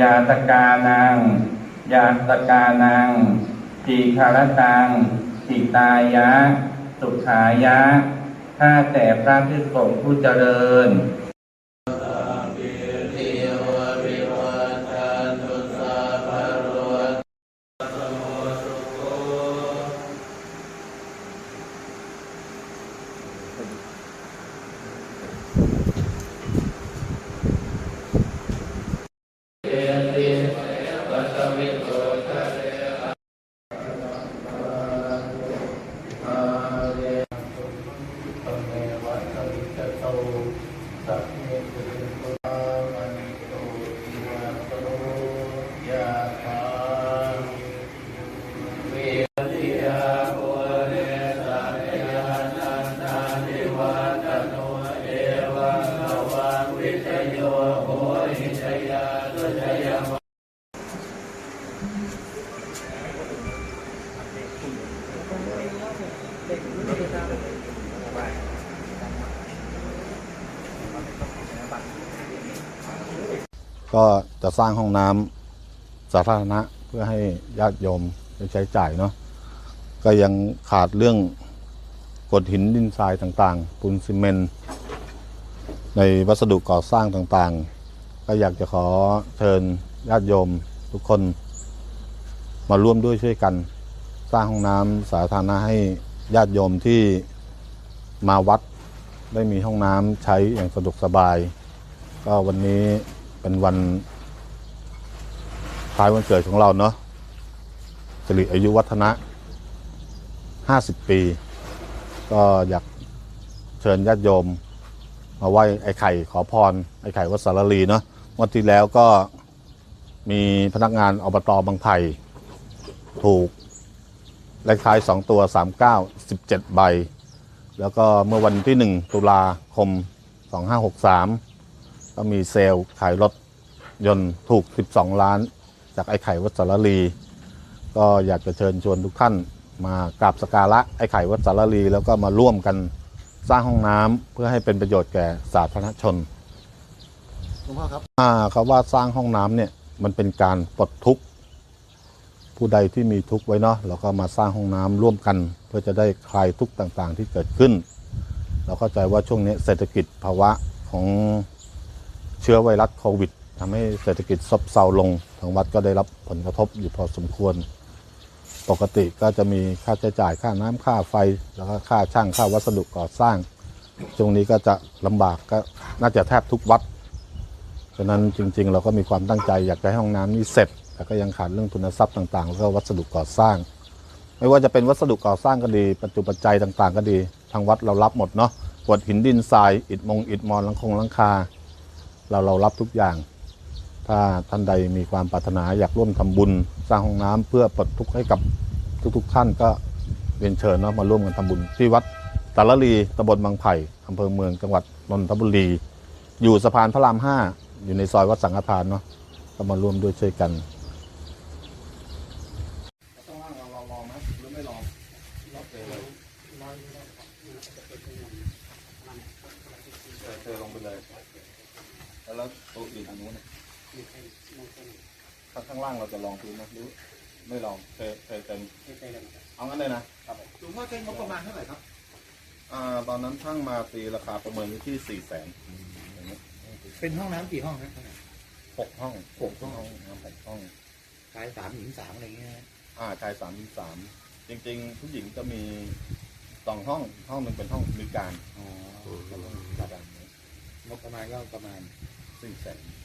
ยาตกานัง ยาตกานังจีคารตังสิตายะ สุขายะข้าแต่พระพิสุผู้เจริญ วิโรจเร ก็จะสร้างห้องน้ำสาธารณะเพื่อให้ญาติโยมได้ใช้จ่ายเนาะก็ยังขาดเรื่องกดหินดินทรายต่างๆ ปูนซีเมนต์ในวัสดุก่อสร้างต่างๆ ก็อยากจะขอเชิญญาติโยมทุกคน มาร่วมด้วยช่วยกัน สร้างห้องน้ำสาธารณะให้ญาติโยมที่มาวัดได้มีห้องน้ำใช้อย่างสะดวกสบาย ก็วันนี้ เป็นวันคล้ายวันเกิดของเราเนาะสิริอายุวัฒนะ 50 ปี ก็อยากเชิญญาติโยม มาไหว้ไอ้ไข่ขอพร ไอ้ไข่วัดสารลีเนาะวันที่แล้วก็มีพนักงานอบตบางไผ่ถูกเลขท้าย 2 ตัว 39 17 ใบ แล้วก็เมื่อวันที่ 1 ตุลาคม 2563 ก็มีเซลล์ขายรถยนต์ถูก 12 ล้าน จากไอ้ไข่วัดสารลี ก็อยากจะเชิญชวนทุกท่านมากราบสกการะไอ้ไข่วัดสารลี แล้วก็มาร่วมกันสร้างห้องน้ำเพื่อให้เป็นประโยชน์แก่สาธารณชนหลวงพ่อครับ อ่าคำว่าสร้างห้องน้ำเนี่ยมันเป็นการปลดทุกข์ ผู้ใดที่มีทุกข์ไว้เนาะเราก็มาสร้างห้องน้ำร่วมกัน เพื่อจะได้คลายทุกข์ต่างๆ ที่เกิดขึ้น เราเข้าใจว่าช่วงนี้เศรษฐกิจภาวะของ เชื้อไวรัสโควิดทำให้เศรษฐกิจซบเซาลง ทางวัดก็ได้รับผลกระทบอยู่พอสมควร ปกติก็จะมีค่าใช้จ่ายค่าน้ำค่าไฟ แล้วก็ค่าช่างค่าวัสดุก่อสร้าง ช่วงนี้ก็จะลำบากก็น่าจะแทบทุกวัดฉะนั้นจริง ๆ เราก็มีความตั้งใจอยากจะให้ห้องน้ำนี้เสร็จ แต่ก็ยังขาดเรื่องทุนทรัพย์ต่างๆ แล้วก็วัสดุก่อสร้าง ไม่ว่าจะเป็นวัสดุก่อสร้างก็ดี ปัจจุปัจจัยต่าง ๆ ก็ดี ทางวัดเรารับหมดเนาะกวดหินดินทรายอิฐมงอิฐมอนลังคงลังคา เราเรารับทุกอย่าง ถ้าท่านใดมีความปรารถนาอยากร่วมทำบุญ สร้างห้องน้ำเพื่อปลดทุกข์ให้กับทุก ๆ ท่านก็เรียนเชิญเนาะมาร่วมกันทำบุญที่วัดตาลลีตำบลบางไผ่อำเภอเมืองจังหวัดนนทบุรี อยู่สะพานพระรามห้าอยู่ในซอยวัดสังฆทานเนาะก็มาร่วมด้วยช่วยกันเธอลงไปเลย แล้วตัวอื่นอันนู้นข้างข้างล่างเราจะลองพื้นไหมหรือไม่ลองเทเทเต็มเอางั้นเลยนะหลวงพ่อใช้งบประมาณเท่าไหร่ครับอ่าตอนนั้นช่างมาตีราคาประเมินอยู่ที่สี่แสนเป็นห้องน้ำกี่ห้องครับหกห้องหกห้องครับหกห้องชายสามหญิงสามอะไรเงี้ยอ่าชายสามถึงสามจริง ๆ ผู้หญิงจะมีสองห้องห้องหนึ่งเป็นห้องบริการอ๋อเป็นห้องบริการงบประมาณก็ประมาณ สี่แสน